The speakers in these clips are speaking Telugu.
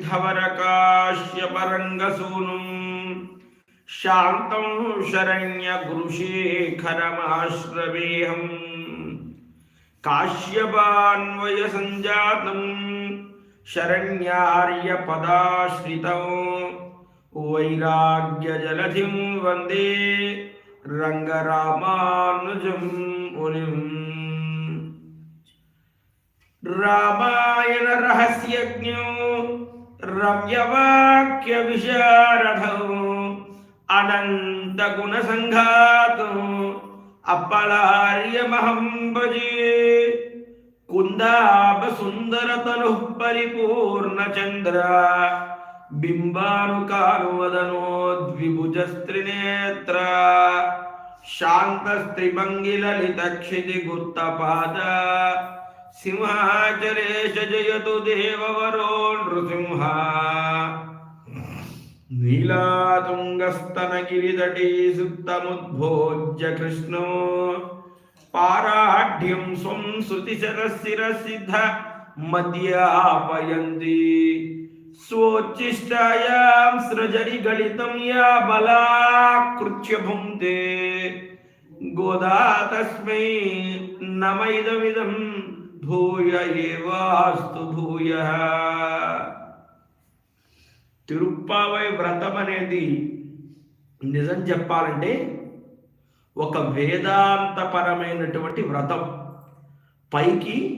सिद्धवरकाश्यपरङ्गसूनुम् शान्तं शरण्यगुरुशेखरमाश्रवेहम्। काश्यपान्वयसञ्जातं शरण्यार्यपदाश्रितौ। वैराग्यजलधिं वंदे रङ्गरामानुजम् मुनिम्। रामायणरहस्यज्ञो రంగరామానుజం మునిం రమ్యవాక్య విశారథం అనంత గుణ అప్పలార్యమహం భజే సుందరతను పరిపూర్ణ చంద్ర బింబానుకానువదనో सिंहाचरे सजयतु देववरो नृसिंहा। नीलातुङ्गस्तनगिरितटी सुप्तमुद्भोज्य कृष्णो पाराढ्यं स्वं श्रुतिशरशिरसिध मद्यापयन्ति। स्वोच्छिष्टायां सृजरिगलितं या बलाकृत्य भुङ्क्ते गोदा तस्मै नम इदमिदम् భూయ ఏవాస్తు భూయ తిరుప్పావై వ్రతం అనేది నిజం చెప్పాలంటే ఒక వేదాంతపరమైనటువంటి వ్రతం. పైకి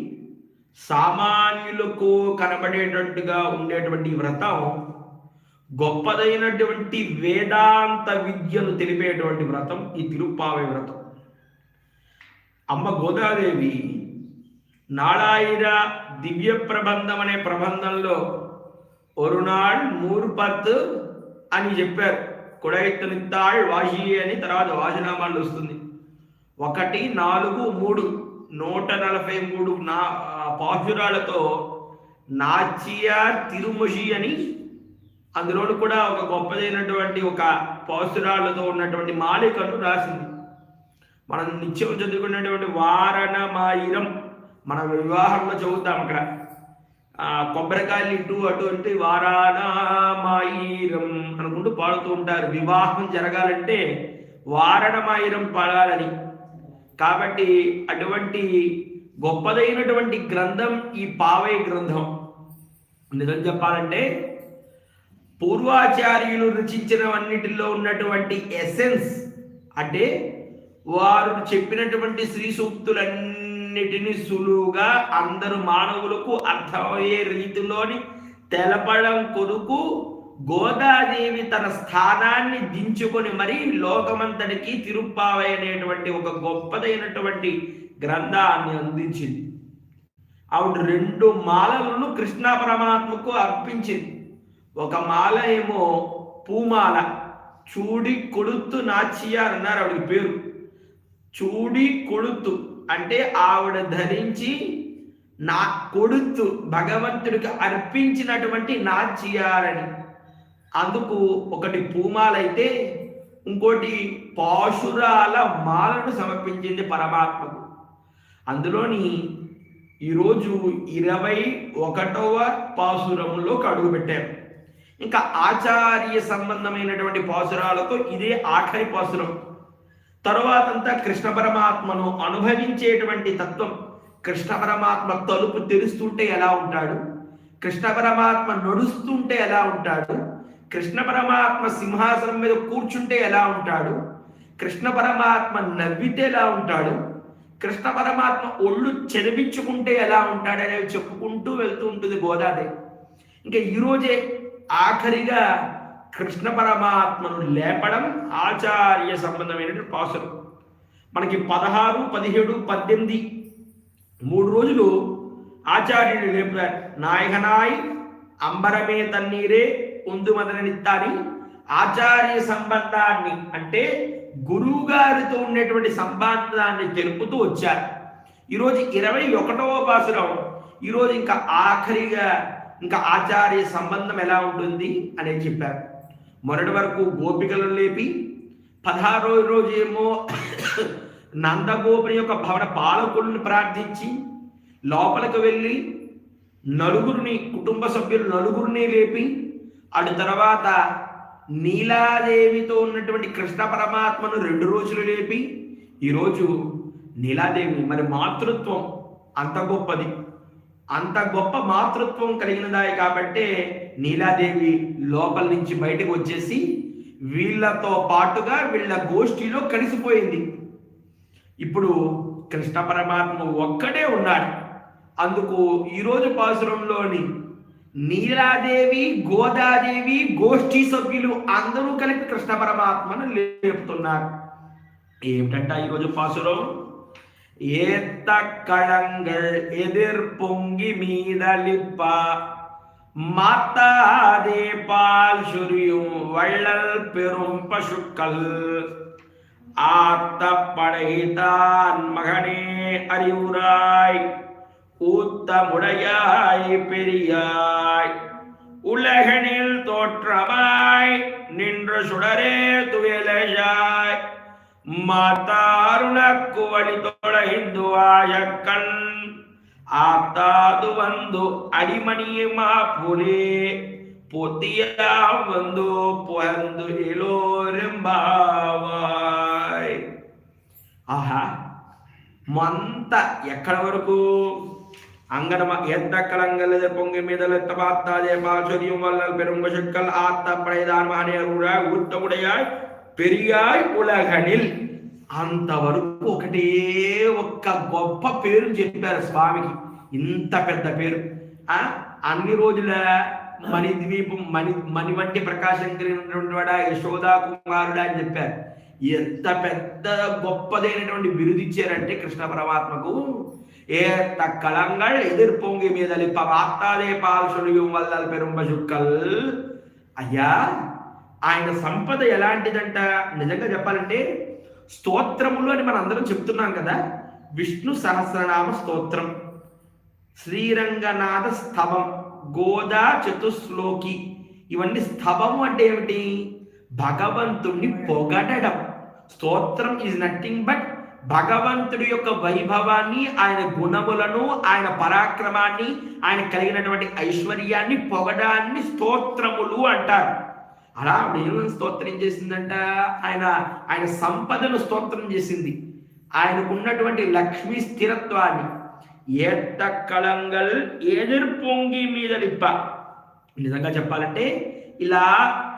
సామాన్యులకు కనబడేటట్టుగా ఉండేటువంటి వ్రతం గొప్పదైనటువంటి వేదాంత విద్యను తెలిపేటువంటి వ్రతం ఈ తిరుప్పావై వ్రతం. అమ్మ గోదాదేవి నాళాయిర దివ్య ప్రబంధం అనే ప్రబంధంలో ఒరునాళ్ మూర్పత్ అని చెప్పారు. కుడైత్తనిత్తాళ్ వాహి అని తర్వాత వాజనామాలు వస్తుంది. ఒకటి నాలుగు మూడు నూట నలభై మూడు నా పాశురాలతో నాచియార్ తిరుముషి అని అందులో కూడా ఒక గొప్పదైనటువంటి ఒక పాశురాలతో ఉన్నటువంటి మాలికను రాసింది. మనం నిత్యం చదువుకున్నటువంటి వారణమాయిరం మన వివాహంలో చదువుతాం అక్కడ. కొబ్బరికాయలు ఇటు అటు అంటే వారాణమాయిరం అనుకుంటూ పాడుతూ ఉంటారు. వివాహం జరగాలంటే వారణమాయిరం పాడాలని. కాబట్టి అటువంటి గొప్పదైనటువంటి గ్రంథం ఈ పావై గ్రంథం. నిజం చెప్పాలంటే పూర్వాచార్యులు రచించినవన్నిటిలో ఉన్నటువంటి ఎసెన్స్ అంటే వారు చెప్పినటువంటి శ్రీ సూక్తులన్నిటిని సులువుగా అందరు మానవులకు అర్థమయ్యే రీతిలోని తెలపడం కొరకు గోదాదేవి తన స్థానాన్ని దించుకొని మరీ లోకమంతటికి తిరుప్పావై అనేటువంటి ఒక గొప్పదైనటువంటి గ్రంథాన్ని అందించింది. ఆవిడ రెండు మాలలను కృష్ణ పరమాత్మకు అర్పించింది. ఒక మాల ఏమో పూమాల చూడి కొడుతు నాచియార్ అన్నారు ఆవిడ పేరు. చూడి కొడుతు అంటే ఆవిడ ధరించి నా కొడుతు భగవంతుడికి అర్పించినటువంటి నాచియారని అందుకు ఒకటి పూమాలైతే ఇంకోటి పాశురాల మాలను సమర్పించింది పరమాత్మకు. అందులోని ఈరోజు ఇరవై ఒకటవ పాశురంలో కడుగు పెట్టారు ఇంకా ఆచార్య సంబంధమైనటువంటి పాసురాలతో ఇదే ఆఖరి పాసురం తరువాతంతా కృష్ణ పరమాత్మను అనుభవించేటువంటి తత్వం. కృష్ణ పరమాత్మ తలుపు తెరుస్తుంటే ఎలా ఉంటాడు? కృష్ణ పరమాత్మ నడుస్తుంటే ఎలా ఉంటాడు? కృష్ణ పరమాత్మ సింహాసనం మీద కూర్చుంటే ఎలా ఉంటాడు? కృష్ణ పరమాత్మ నవ్వితే ఎలా ఉంటాడు? కృష్ణ పరమాత్మ ఒళ్ళు చెదిపించుకుంటే ఎలా ఉంటాడు అనేవి చెప్పుకుంటూ వెళ్తూ ఉంటుంది గోదాదేవి. ఇంకా ఈరోజే ఆఖరిగా కృష్ణ పరమాత్మను లేపడం ఆచార్య సంబంధమైనటువంటి పాసులు. మనకి పదహారు పదిహేడు పద్దెనిమిది మూడు రోజులు ఆచార్యుడు లేపుతారు. నాయకనాయ్ అంబరమే తన్నీరే ఉందు మదననిత్తాని ఆచార్య సంబంధాన్ని అంటే గురువు గారితో ఉండేటువంటి సంబంధాన్ని తెలుపుతూ వచ్చారు. ఈరోజు ఇరవై ఒకటవ పాసురం. ఈరోజు ఇంకా ఆఖరిగా ఇంకా ఆచార్య సంబంధం ఎలా ఉంటుంది అనేది చెప్పారు. మొన్నటి వరకు గోపికలను లేపి పదహారో రోజు ఏమో నందగోపుని యొక్క భవన పాలకులను ప్రార్థించి లోపలికి వెళ్ళి నలుగురిని కుటుంబ సభ్యులు నలుగురిని లేపి అటు తర్వాత నీలాదేవితో ఉన్నటువంటి కృష్ణ పరమాత్మను రెండు రోజులు లేపి ఈరోజు నీలాదేవి మరి మాతృత్వం అంత గొప్పది. అంత గొప్ప మాతృత్వం కలిగినదాయి కాబట్టే నీలాదేవి లోపల నుంచి బయటకు వచ్చేసి వీళ్ళతో పాటుగా వీళ్ళ గోష్ఠిలో కలిసిపోయింది. ఇప్పుడు కృష్ణ పరమాత్మ ఒక్కడే ఉన్నాడు. అందుకు ఈరోజు పాసురంలోని నీలాదేవి గోదాదేవి గోష్ఠి సభ్యులు అందరూ కలిపి కృష్ణ పరమాత్మను లేపుతున్నారు. ఏమిటంట ఈరోజు పాసురం ஏத்த களங்கள் எதிர் பொங்கி மீதளிப்பா மாத்தாதே பால் சுரியும் வள்ளல் பெரும் பசுக்கள். ஆத்த படைத்தான் மகனே அறிவுராய். ஊத்தமுடையாய் பெரியாய். உலகனில் தோற்றமாய் நின்ற சுடரே துயலாய் ಮಾತಾರುಣಕ್ಕೂ ಅಡಿ ತೊಳಹಿಂದು ಆಯಕ್ಕಣ್ ಆತಾದು ಒಂದು ಅಡಿಮಣಿ ಮಾಪುಲೆ పొతియ వందు పొందు ఎలోరింబావాయ్ ఆహా మంత ఎక్కడ వరకు అంగనమ ఎద్దక్కలంగల పొంగి మీదల తపాత్తాదే పాచుర్యం వల్ల పెరుంగ శక్కల్ ఆత్త పడేదాన్ మహనే ఉత్తముడయాయ్ పెరిగాయి ఉలగనిల్. అంతవరకు ఒకటే ఒక్క గొప్ప పేరు చెప్పారు స్వామికి. ఇంత పెద్ద పేరు. ఆ? అన్ని రోజుల మణి ద్వీపం మణి మణి వంటి ప్రకాశం కలిగినటువంటి వాడా యశోదా కుమారుడా అని చెప్పారు. ఎంత పెద్ద గొప్పదైనటువంటి బిరుదు ఇచ్చారంటే కృష్ణ పరమాత్మకు. ఏ కళంగళ్ ఎదురు పొంగి మీద వార్తాదే పాల్సుడు వల్ల పెరుంబ చుక్కల్ అయ్యా ఆయన సంపద ఎలాంటిదంట? నిజంగా చెప్పాలంటే స్తోత్రములు అని మనం అందరం చెప్తున్నాం కదా. విష్ణు సహస్రనామ స్తోత్రం శ్రీరంగనాథ స్తవం గోదా చతుశ్లోకి. ఇవన్నీ స్తవము అంటే ఏమిటి? భగవంతుణ్ణి పొగడడం. స్తోత్రం ఈజ్ నథింగ్ బట్ భగవంతుడి యొక్క వైభవాన్ని ఆయన గుణములను ఆయన పరాక్రమాన్ని ఆయన కలిగినటువంటి ఐశ్వర్యాన్ని పొగడాన్ని స్తోత్రములు అంటారు. అలా దేవుని స్తోత్రం చేసిందంట. ఆయన ఆయన సంపదను స్తోత్రం చేసింది. ఆయనకు ఉన్నటువంటి లక్ష్మీ స్థిరత్వాన్ని ఏత్త కళంగల్ ఎదుర్పొంగి మీద లిప్ప నిజంగా చెప్పాలంటే ఇలా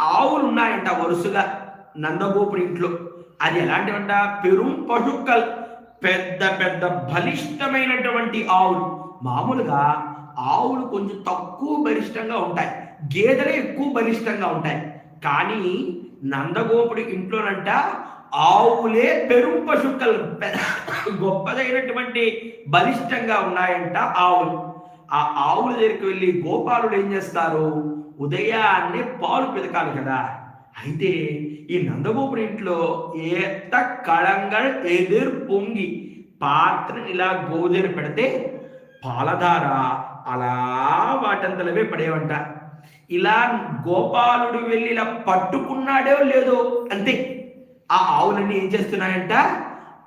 ఆవులు ఉన్నాయంట వరుసగా నందగోపుడి ఇంట్లో. అది ఎలాంటివంట? పెరుం పశుక్కల్ పెద్ద పెద్ద బలిష్టమైనటువంటి ఆవులు. మామూలుగా ఆవులు కొంచెం తక్కువ బలిష్టంగా ఉంటాయి. గేదెలే ఎక్కువ బలిష్టంగా ఉంటాయి. కానీ నందగోపుడి ఇంట్లోనంట ఆవులే పెరుగు పశుక్కలు గొప్పదైనటువంటి బలిష్టంగా ఉన్నాయంట ఆవులు. ఆ ఆవుల దగ్గరికి వెళ్ళి గోపాలుడు ఏం చేస్తారు? ఉదయాన్నే పాలు పిదకాలి కదా. అయితే ఈ నందగోపుడి ఇంట్లో ఏత కళంగల్ ఎదురు పొంగి పాత్రని ఇలా గోదెర పెడితే పాలధార అలా వాటంతలవే పడేవంట. ఇలా గోపాలుడు వెళ్ళి ఇలా పట్టుకున్నాడో లేదో అంతే. ఆ ఆవులన్నీ ఏం చేస్తున్నాయంట?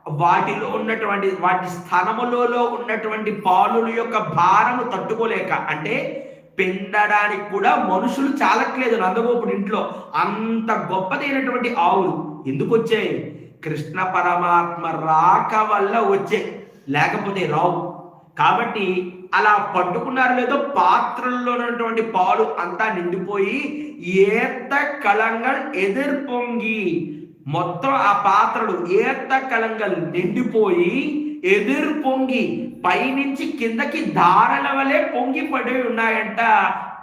వాటిలో ఉన్నటువంటి వాటి స్థానములలో ఉన్నటువంటి పాలుల యొక్క భారము తట్టుకోలేక అంటే పెండడానికి కూడా మనుషులు చాలట్లేదు నందగోపుడు ఇంట్లో. అంత గొప్పదైనటువంటి ఆవులు ఎందుకు వచ్చాయి? కృష్ణ పరమాత్మ రాక వల్ల వచ్చాయి. లేకపోతే రావు. కాబట్టి అలా పట్టుకున్నారు లేదో పాత్రల్లో ఉన్నటువంటి పాలు అంతా నిండిపోయి ఏత కలంగల్ ఎదురు పొంగి మొత్తం ఆ పాత్రలు ఏత కలంగల్ నిండిపోయి ఎదురు పొంగి పైనుంచి కిందకి దారల వలె పొంగి పడి ఉన్నాయంట.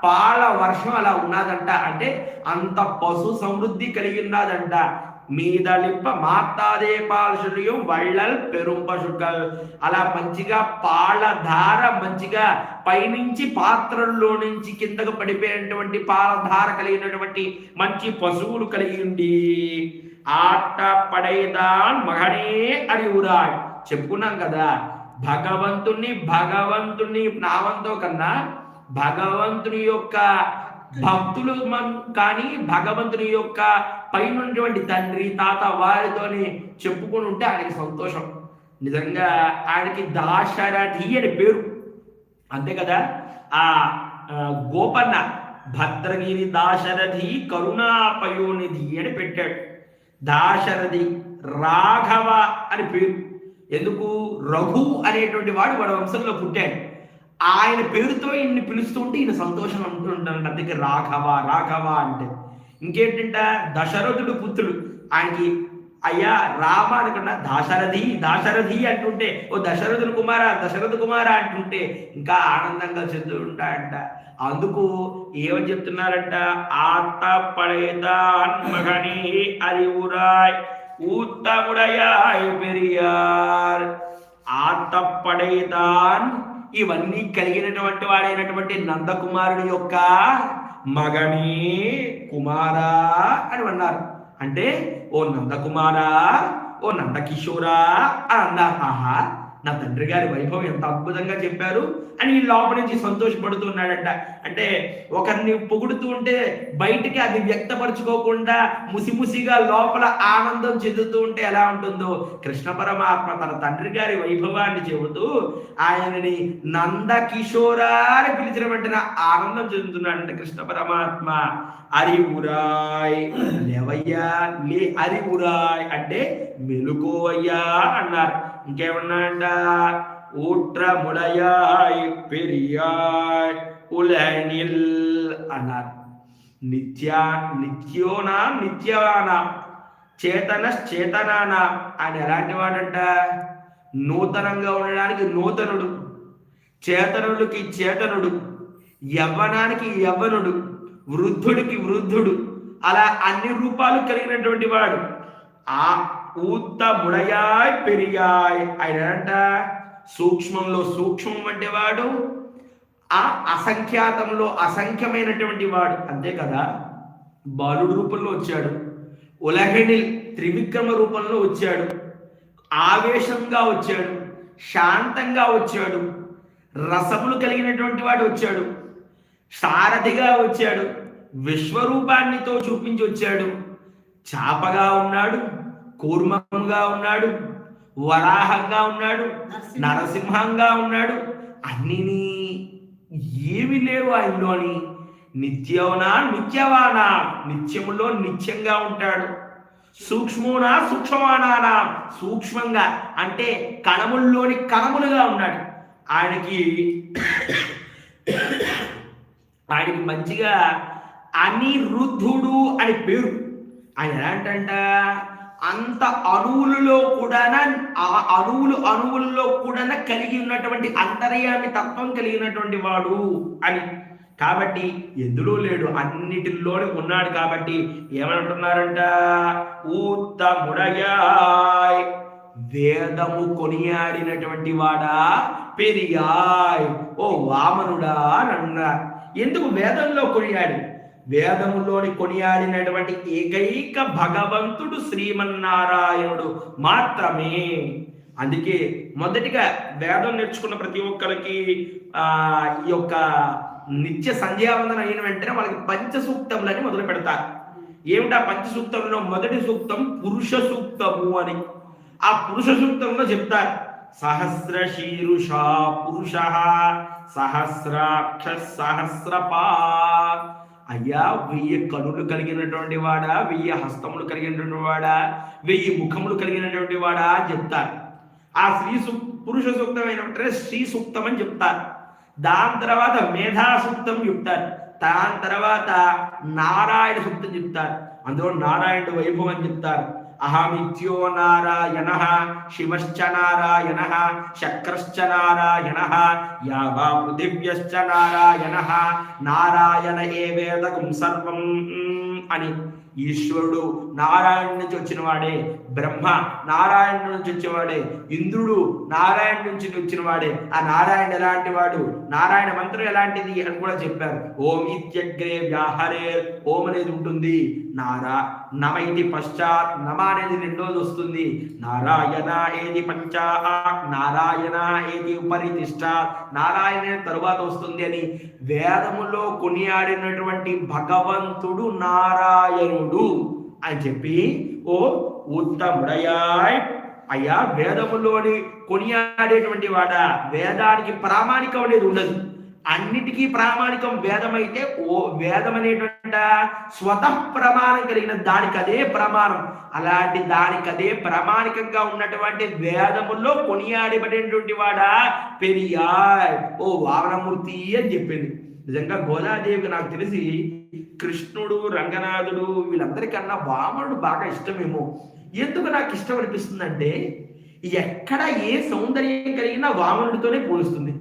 పాల వర్షం అలా ఉన్నదంట. అంటే అంత పశు సమృద్ధి కలిగి ఉన్నదంట. మీదలింప మాతాదే పాల్షుడియం వళ్ళల్ పెరుంపశుకల్ అలా మంచిగా పాల ధార మంచిగా పైనుంచి పాత్రల్లో నుంచి కిందకు పడిపోయినటువంటి పాలధార కలిగినటువంటి మంచి పశువులు కలిగి ఉండి ఆట పడేదాన్ మగనే అని ఊరాడు. చెప్పుకున్నాం కదా భగవంతుణ్ణి భగవంతుణ్ణి నావంతో కన్నా భగవంతుని యొక్క భక్తులు కానీ భగవంతుని యొక్క పైనటువంటి తండ్రి తాత వారితోని చెప్పుకొని ఉంటే ఆయనకి సంతోషం. నిజంగా ఆయనకి దాశరథి అని పేరు. అంతే కదా? ఆ ఆ, గోపన్న భద్రగిరి దాశరథి కరుణాపయోనిధి అని పెట్టాడు. దాశరథి రాఘవ అని పేరు. ఎందుకు? రఘు అనేటువంటి వాడు వాడి వంశంలో పుట్టాడు. ఆయన పేరుతో ఈయన్ని పిలుస్తుంటే ఈయన సంతోషం అంటుంటాడు. అందుకే రాఘవ రాఘవ అంటే. ఇంకేంటంట? దశరథుడు పుత్రుడు. ఆయనకి అయ్యా రామ అనుకున్న దాశరథి దాశరథి అంటుంటే ఓ దశరథుడు కుమార దశరథ కుమార అంటుంటే ఇంకా ఆనందంగా చెందుంటాడంట అందుకు ఏమని చెప్తున్నారంట? ఆత్త పడేదాన్ మగని அறிவுராய் ஊத்தமுடையாய் பெரியார் ఆత్తపడేదాన్ ఇవన్నీ కలిగినటువంటి వాడైనటువంటి నందకుమారుడి యొక్క మగని కుమారా అని అన్నారు. అంటే ఓ నందకుమారా ఓ నందకిషోరా అని అన్నారు. ఆహా. నా తండ్రి గారి వైభవం ఎంత అద్భుతంగా చెప్పారు. అని ఈ లోపల నుంచి సంతోషపడుతున్నాడట అంటే ఒకరిని పొగుడుతూ ఉంటే బయటికి అది వ్యక్తపరచుకోకుండా ముసిముసిగా లోపల ఆనందం చెందుతూ ఉంటే ఎలా ఉంటుందో కృష్ణ పరమాత్మ తన తండ్రి గారి వైభవాన్ని చెబుతూ ఆయనని నంద కిషోరా అని పిలిచిన వెంటనే ఆనందం చెందుతున్నాడంటే కృష్ణ పరమాత్మ. అరివురాయ్ లేవయ్యా లే అరివురాయ్ అంటే మెలుకోవయ్యా అన్నారు. ఇంకేమన్నాయంట? ఊట్రముడయాయ్ పెరియాయ్ ఉలనిల్ అన్నారు. నిత్య నిత్యోనా నిత్యవానా? చేతన చేతనానా ఆయన ఎలాంటి వాడంట? నూతనంగా ఉండడానికి నూతనుడు. చేతనుడికి చేతనుడు. యవ్వనానికి యవ్వనుడు. వృద్ధుడికి వృద్ధుడు. అలా అన్ని రూపాలు కలిగినటువంటి వాడు. ఆ ఊత ముడయాయ్ పెరియాయ్ ఆయన అంట సూక్ష్మంలో సూక్ష్మం వంటి వాడు. ఆ అసంఖ్యాతంలో అసంఖ్యమైనటువంటి వాడు. అంతే కదా? బాలుడు రూపంలో వచ్చాడు. ఉలహణి త్రివిక్రమ రూపంలో వచ్చాడు. ఆవేశంగా వచ్చాడు. శాంతంగా వచ్చాడు. రసములు కలిగినటువంటి వాడు వచ్చాడు. సారథిగా వచ్చాడు. విశ్వరూపాన్నితో చూపించి వచ్చాడు. చాపగా ఉన్నాడు కూర్మంగా ఉన్నాడు వరాహంగా ఉన్నాడు నరసింహంగా ఉన్నాడు. అన్నిని ఏమి లేవు ఆయనలోని. నిత్యవనా నిత్యవానా నిత్యములో నిత్యంగా ఉంటాడు. సూక్ష్మోనా సూక్ష్మవానానా సూక్ష్మంగా అంటే కణముల్లోని కణములుగా ఉన్నాడు. ఆయనకి ఆయనకి మంచిగా అనిరుద్ధుడు అని పేరు. ఆయన ఎలాంటంట అంత అణువులలో కూడా ఆ అణువులు అణువుల్లో కూడా కలిగి ఉన్నటువంటి అంతర్యామి తత్వం కలిగినటువంటి వాడు అని. కాబట్టి ఎందులో లేడు? అన్నిటిలోనే ఉన్నాడు కాబట్టి ఏమంటున్నారంట? ఊత్తముడయాయ్ వేదము కొనియాడినటువంటి వాడా? పెరియాయ్. ఓ వామనుడా అని అన్నారు. ఎందుకు వేదంలో కొనియాడు? వేదములోని కొనియాడినటువంటి ఏకైక భగవంతుడు శ్రీమన్నారాయణుడు మాత్రమే. అందుకే మొదటిగా వేదం నేర్చుకున్న ప్రతి ఒక్కరికి ఆ ఈ యొక్క నిత్య సంధ్యావందనం అయిన వెంటనే వాళ్ళకి పంచసూక్తములని మొదలు పెడతారు. ఏమిటా పంచ సూక్తంలో మొదటి సూక్తం పురుష సూక్తము అని. ఆ పురుష సూక్తంలో చెప్తారు. సహస్ర శీరుష పురుష సహస్రాక్ష సహస్రపా అయ్యా వెయ్యి కనులు కలిగినటువంటి వాడా వెయ్యి హస్తములు కలిగినటువంటి వాడా వెయ్యి ముఖములు కలిగినటువంటి వాడా అని చెప్తారు. ఆ స్త్రీ సు పురుష సూక్తమైన స్త్రీ శ్రీ సూక్తం అని చెప్తారు. దాని తర్వాత మేధా సూక్తం చెప్తారు. దాని తర్వాత నారాయణ సూక్తం చెప్తారు. అందులో నారాయణుడు వైభవం అని చెప్తారు. అహమిత్యో నారాయణ శివశ్చ నారాయణ శక్రశ్చ నారాయణ యావా పృథివ్యశ్చ నారాయణ నారాయణ ఏ వేదకం సర్వం అని ఈశ్వరుడు నారాయణ నుంచి వచ్చిన వాడే బ్రహ్మ నారాయణ నుంచి వచ్చినవాడే ఇంద్రుడు నారాయణ నుంచి వచ్చిన వాడే ఆ నారాయణ ఎలాంటి వాడు? నారాయణ మంత్రం ఎలాంటిది అని కూడా చెప్పారు. ఓం ఇత్యగ్రే వ్యాహరే ఓం అనేది ఉంటుంది. నారా నమ ఇది పశ్చాత్ నమ అనేది రెండోది వస్తుంది. నారాయణ ఏది పంచా నారాయణ ఏది ఉపరితిష్ట నారాయణ తరువాత వస్తుంది అని వేదములో కొనియాడినటువంటి భగవంతుడు నారాయణుడు అని చెప్పి ఓ ఉత్తముడయాయ్ అయ్యా వేదములోని కొనియాడేటువంటి వాడా వేదానికి ప్రామాణికం అనేది ఉండదు. అన్నిటికీ ప్రామాణికం వేదమైతే ఓ వేదం అనేటువంటి స్వతః ప్రమాణం కలిగిన దానికి అదే ప్రమాణం. అలాంటి దానికి అదే ప్రామాణికంగా ఉన్నటువంటి వేదముల్లో కొనియాడబడినటువంటి వాడా? పెరియాయ్. ఓ వామనమూర్తి అని చెప్పింది. నిజంగా గోదాదేవికి నాకు తెలిసి కృష్ణుడు రంగనాథుడు వీళ్ళందరికన్నా వామనుడు బాగా ఇష్టమేమో. ఎందుకు నాకు ఇష్టం అనిపిస్తుందంటే ఎక్కడ ఏ సౌందర్యం కలిగినా వామనుడితోనే పోలుస్తుంది.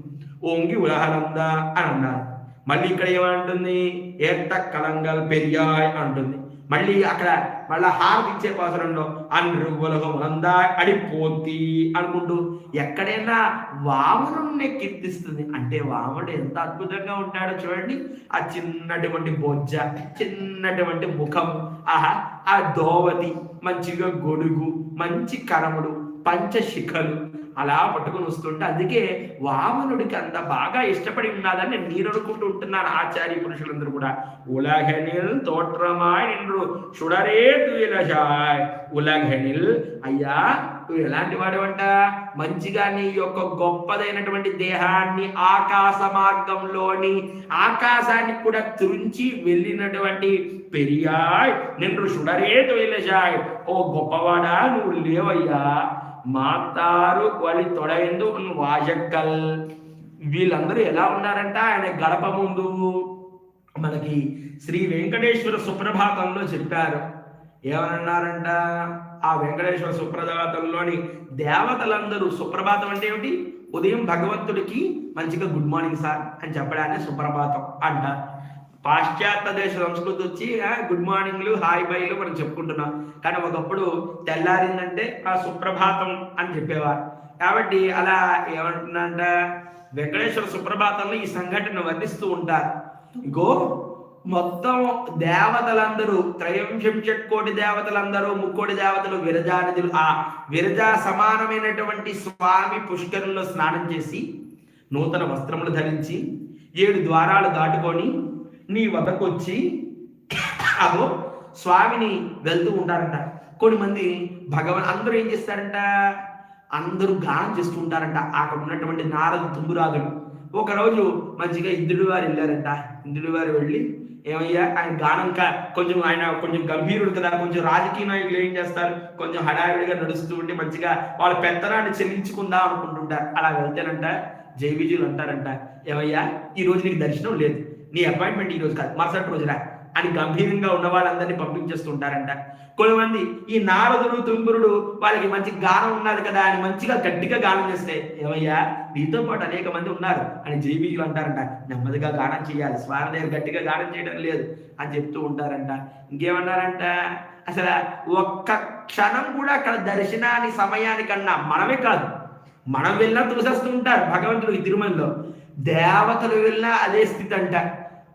ఓంగి ఉలహనంద అని అన్నారు. మళ్ళీ ఇక్కడ ఏమంటుంది? ఏర్త కలంగల్ పెరియాయ్ అంటుంది. మళ్ళీ అక్కడ మళ్ళీ హారతిచ్చే పాసరంలో అన్రు ఉలగమునందా అడిపోతి అనుకుంటూ ఎక్కడైనా వామనుణ్ణి కీర్తిస్తుంది. అంటే వాముడు ఎంత అద్భుతంగా ఉంటాడో చూడండి. ఆ చిన్నటువంటి బొజ్జ చిన్నటువంటి ముఖం ఆహా ఆ దోవతి మంచిగా గొడుగు మంచి కరముడు పంచశిఖలు అలా పట్టుకొని వస్తుంటే అందుకే వామనుడికి అంత బాగా ఇష్టపడి ఉన్నాదని నేను అనుకుంటూ ఉంటున్నాను. ఆచార్య పురుషులందరూ కూడా. ఉలగనిల్ తోట్రమాయ్ నిన్ను చుడరే తుయలజాయ్ ఉలగనిల్ అయ్యా నువ్వు ఎలాంటి వాడవంట? మంచిగా నీ యొక్క గొప్పదైనటువంటి దేహాన్ని ఆకాశ మార్గంలోని ఆకాశానికి కూడా తురించి వెళ్ళినటువంటి పెరియాయ్ నిన్ను చుడరే తుయలజాయ్ ఓ గొప్పవాడా నువ్వు లేవయ్యా. మాతారు వాళ్ళు తొడైందు వాజక్కల్. వీళ్ళందరూ ఎలా ఉన్నారంట? ఆయన గడప ముందు మనకి శ్రీ వెంకటేశ్వర సుప్రభాతంలో చెప్పారు. ఏమన్నారంట ఆ వెంకటేశ్వర సుప్రభాతంలోని దేవతలందరూ సుప్రభాతం అంటే ఏమిటి? ఉదయం భగవంతుడికి మంచిగా గుడ్ మార్నింగ్ సార్ అని చెప్పడాన్ని సుప్రభాతం అంట. పాశ్చాత్య దేశ సంస్కృతి వచ్చి గుడ్ మార్నింగ్లు హాయ్ బైలు మనం చెప్పుకుంటున్నాం. కానీ ఒకప్పుడు తెల్లారిందంటే ఆ సుప్రభాతం అని చెప్పేవారు. కాబట్టి అలా ఏమంటున్నంట వెంకటేశ్వర సుప్రభాతంలో ఈ సంఘటన వర్ణిస్తూ ఉంటారు. ఇగో మొత్తం దేవతలందరూ త్రయంశంషట్ కోటి దేవతలందరూ ముక్కోటి దేవతలు విరజానదులు ఆ విరజా సమానమైనటువంటి స్వామి పుష్కరంలో స్నానం చేసి నూతన వస్త్రములు ధరించి ఏడు ద్వారాలు దాటుకొని నీ వద్దకు అదో అగో స్వామిని వెళ్తూ ఉంటారంట. కొన్ని మంది భగవాన్ అందరూ ఏం చేస్తారంట? అందరూ గానం చేస్తూ ఉంటారంట. అక్కడ ఉన్నటువంటి నారదు తుంగురాజులు ఒకరోజు మంచిగా ఇంద్రుడి వారు వెళ్ళారంట. ఇంద్రుడి వారు వెళ్ళి ఏమయ్యా ఆయన గానం కొంచెం ఆయన కొంచెం గంభీరుడు కదా కొంచెం రాజకీయ నాయకులు ఏం చేస్తారు? కొంచెం హడావిడిగా నడుస్తూ ఉంటే మంచిగా వాళ్ళ పెత్తనాన్ని చెల్లించుకుందాం అనుకుంటుంటారు. అలా వెళ్తేనంట జై విజయులు అంటారంట. ఏమయ్యా ఈ రోజు నీకు దర్శనం లేదు. నీ అపాయింట్మెంట్ ఈ రోజు కాదు. మరుసటి రోజురా. అని గంభీరంగా ఉన్న వాళ్ళందరినీ పంపించేస్తుంటారంట. కొంతమంది ఈ నారదుడు తుంగురుడు వాళ్ళకి మంచి గానం ఉన్నది కదా అని మంచిగా గట్టిగా గానం చేస్తే ఏమయ్యా నీతో పాటు అనేక మంది ఉన్నారు అని జైబీజులు అంటారంట. నెమ్మదిగా గానం చేయాలి స్వామి దగ్గర గట్టిగా గానం చేయడం లేదు అని చెప్తూ ఉంటారంట. ఇంకేమన్నారంట? అసలు ఒక్క క్షణం కూడా అక్కడ దర్శనాన్ని సమయానికన్నా మనమే కాదు మనం వెళ్ళినా చూసేస్తుంటారు ఉంటారు ఈ తిరుమలలో. దేవతలు వెళ్ళినా అదే స్థితి అంట.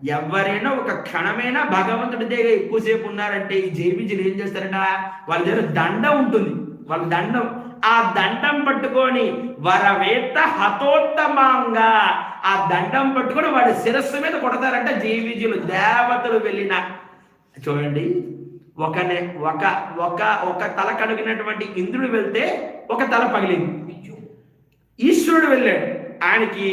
ఎవరైనా ఒక క్షణమైనా భగవంతుడి దగ్గర ఎక్కువసేపు ఉన్నారంటే ఈ జేబీజీలు ఏం చేస్తారంట? వాళ్ళ దగ్గర దండ ఉంటుంది. వాళ్ళ దండం. ఆ దండం పట్టుకొని వరవేత్త హతోత్తమంగా ఆ దండం పట్టుకొని వాడి శిరస్సు మీద కొడతారంట జేబీజీలు. దేవతలు వెళ్ళిన చూడండి ఒక ఒక ఒక ఒక తల కడిగినటువంటి ఇంద్రుడు వెళ్తే ఒక తల పగిలింది. ఈశ్వరుడు వెళ్ళాడు. ఆయనకి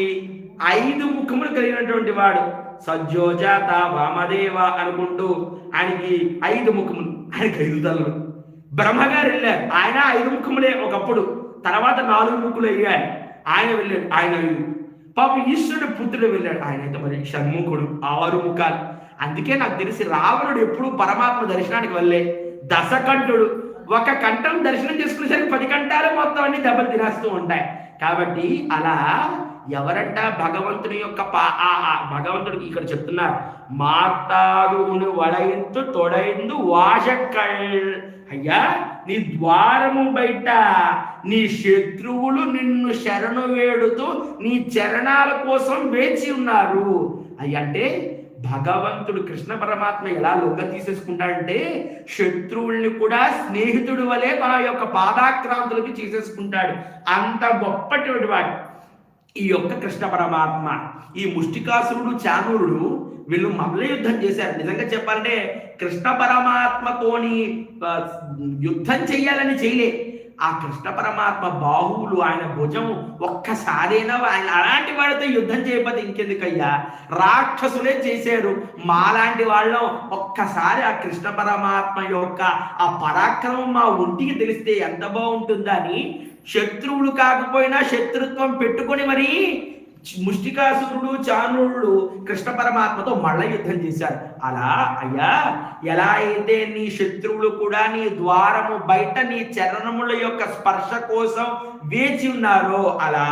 ఐదు ముఖములు కలిగినటువంటి వాడు సజ్జోజాత వామదేవ అనుకుంటూ ఆయనకి ఐదు ముఖములు. ఆయనకి ఐదు తలలు. బ్రహ్మగారు వెళ్ళారు. ఆయన ఐదు ముఖములే ఒకప్పుడు. తర్వాత నాలుగు ముఖులు అయ్యాయి. ఆయన వెళ్ళాడు. ఆయన ఐదు. పాప ఈశ్వరుడు పుత్రుడు వెళ్ళాడు. ఆయన అయితే మరి షణ్ముఖుడు ఆరు ముఖాలు. అందుకే నాకు తెలిసి రావణుడు ఎప్పుడు పరమాత్మ దర్శనానికి వెళ్ళే దశకంఠుడు. ఒక కంఠం దర్శనం చేసుకునేసరికి పది కంఠాలు మొత్తం అన్ని దెబ్బలు తినేస్తూ ఉంటాయి. కాబట్టి అలా ఎవరంట భగవంతుని యొక్క పా ఆ భగవంతుడికి ఇక్కడ చెప్తున్నారు మాతారువును వడయింతు తొడయిందు వాషకల్ అయ్యా నీ ద్వారము బయట నీ శత్రువులు నిన్ను శరణు వేడుతూ నీ చరణాల కోసం వేచి ఉన్నారు. అయ్యంటే భగవంతుడు కృష్ణ పరమాత్మ ఎలా లొంగ తీసేసుకుంటాడంటే శత్రువుల్ని కూడా స్నేహితుడు వలె మన యొక్క పాదాక్రాంతులకి చేసేసుకుంటాడు. అంత గొప్పటువంటి వాడు. ఈ యొక్క కృష్ణ పరమాత్మ ఈ ముష్టికాసురుడు చానురుడు వీళ్ళు మల్ల యుద్ధం చేశారు. నిజంగా చెప్పాలంటే కృష్ణ పరమాత్మతోని యుద్ధం చెయ్యాలని చేయలే. ఆ కృష్ణ పరమాత్మ బాహువులు ఆయన భుజము ఒక్కసారైనా ఆయన అలాంటి వాడితో యుద్ధం చేయబోతే ఇంకెందుకయ్యా? రాక్షసులే చేశారు. మాలాంటి వాళ్ళం ఒక్కసారి ఆ కృష్ణ పరమాత్మ యొక్క ఆ పరాక్రమం మా ఒంటికి తెలిస్తే ఎంత బాగుంటుందని? శత్రువులు కాకపోయినా శత్రుత్వం పెట్టుకొని మరి ముష్టికాసురుడు చానుడు కృష్ణ పరమాత్మతో మళ్ళ యుద్ధం చేశారు. అలా అయ్యా ఎలా అయితే నీ శత్రువులు కూడా నీ ద్వారము బయట నీ చరణముల యొక్క స్పర్శ కోసం వేచి ఉన్నారో అలా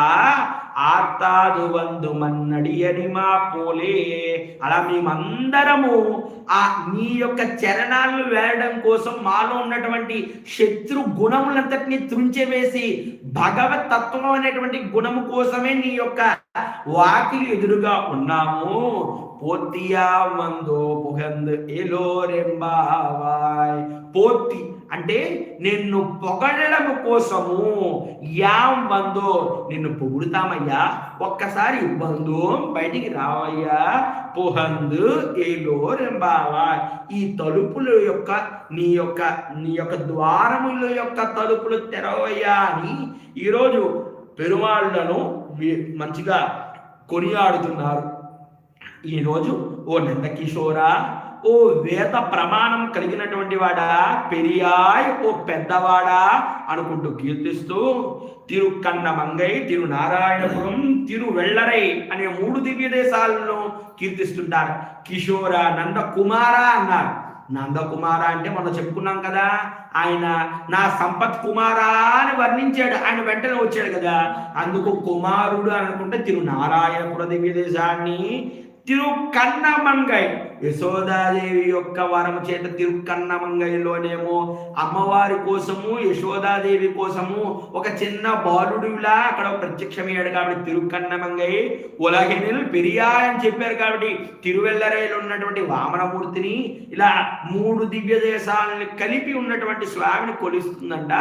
ఆర్తాదు వందు మన్నడియని మా పోలే. అలా మేమందరము ఆ నీ యొక్క చరణాలను వేయడం కోసం మాలో ఉన్నటువంటి శత్రు గుణములంతటిని త్రుంచివేసి భగవత్ తత్వం అనేటువంటి గుణము కోసమే నీ యొక్క వాకిలి ఎదురుగా ఉన్నాము. పోతియా మందో పుగంద్ ఎలోరెంబావాయ్ పోతి అంటే నిన్ను పొగడడం కోసము యాం బందో నిన్ను పొగుడుతామయ్యా. ఒక్కసారి బంధు బయటికి రావయ్యా. పొహందు ఏలో రెంబావా ఈ తలుపుల యొక్క నీ యొక్క నీ యొక్క ద్వారముల యొక్క తలుపులు తెరవయ్యా అని ఈరోజు పెరుమాళ్ళను మంచిగా కొనియాడుతున్నారు. ఈరోజు ఓ నందకిషోరా ఓ వేద ప్రమాణం కలిగినటువంటి వాడా? పెరియాయ్ ఓ పెద్దవాడా? అనుకుంటూ కీర్తిస్తూ తిరుక్కన్న మంగై తిరు నారాయణపురం తిరు వెள்ளరై అనే మూడు దివ్య దేశాలను కీర్తిస్తుంటారు. కిషోర నంద కుమార అన్నారు. నందకుమార అంటే మనం చెప్పుకున్నాం కదా ఆయన నా సంపత్ కుమారా అని వర్ణించాడు. ఆయన వెంటనే వచ్చాడు కదా. అందుకు కుమారుడు అనుకుంటే తిరు నారాయణపుర దివ్య దేశాన్ని తిరుకన్నమంగై. యశోదాదేవి యొక్క వరము చేత తిరుకన్నమంగైలోనేమో అమ్మవారి కోసము యశోదాదేవి కోసము ఒక చిన్న బాలుడిలా అక్కడ ప్రత్యక్షమయ్యాడు కాబట్టి తిరుకన్నమంగై. ఉలగినిల్ పెరియా అని చెప్పారు కాబట్టి తిరువెల్లరైలో ఉన్నటువంటి వామనమూర్తిని ఇలా మూడు దివ్య దేశాలని కలిపి ఉన్నటువంటి స్వామిని కొలుస్తుందంట.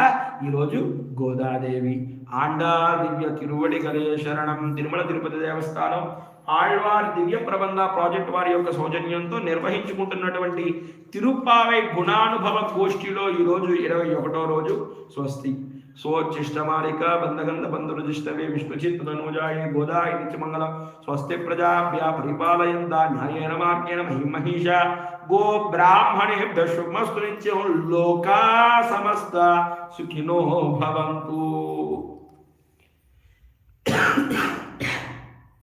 ఈరోజు గోదాదేవి. ఆండా దివ్య తిరువడి గలే శరణం తిరుమల తిరుపతి దేవస్థానం. ఆళ్వార్ దివ్య ప్రబంధ ప్రాజెక్ట్ వారి యొక్క సౌజన్యంతో నిర్వహించుకుంటున్నటువంటి తిరుప్పావై గుణానుభవ గోష్ఠిలో ఈరోజు ఇరవై ఒకటో రోజు స్వస్తి. సోచిష్టమాలిక బంధగంధ బంధురుజిష్టవే విష్ణుచిత్ ధనుజాయ గోదాయ నిత్యమంగళ స్వస్తి ప్రజాభ్య పరిపాలయంతా న్యాయేన మార్గేణ మహిమహీష గో బ్రాహ్మణేభ్య శుభమస్తు నిత్యం లోకా సమస్త సుఖినో భవంతు.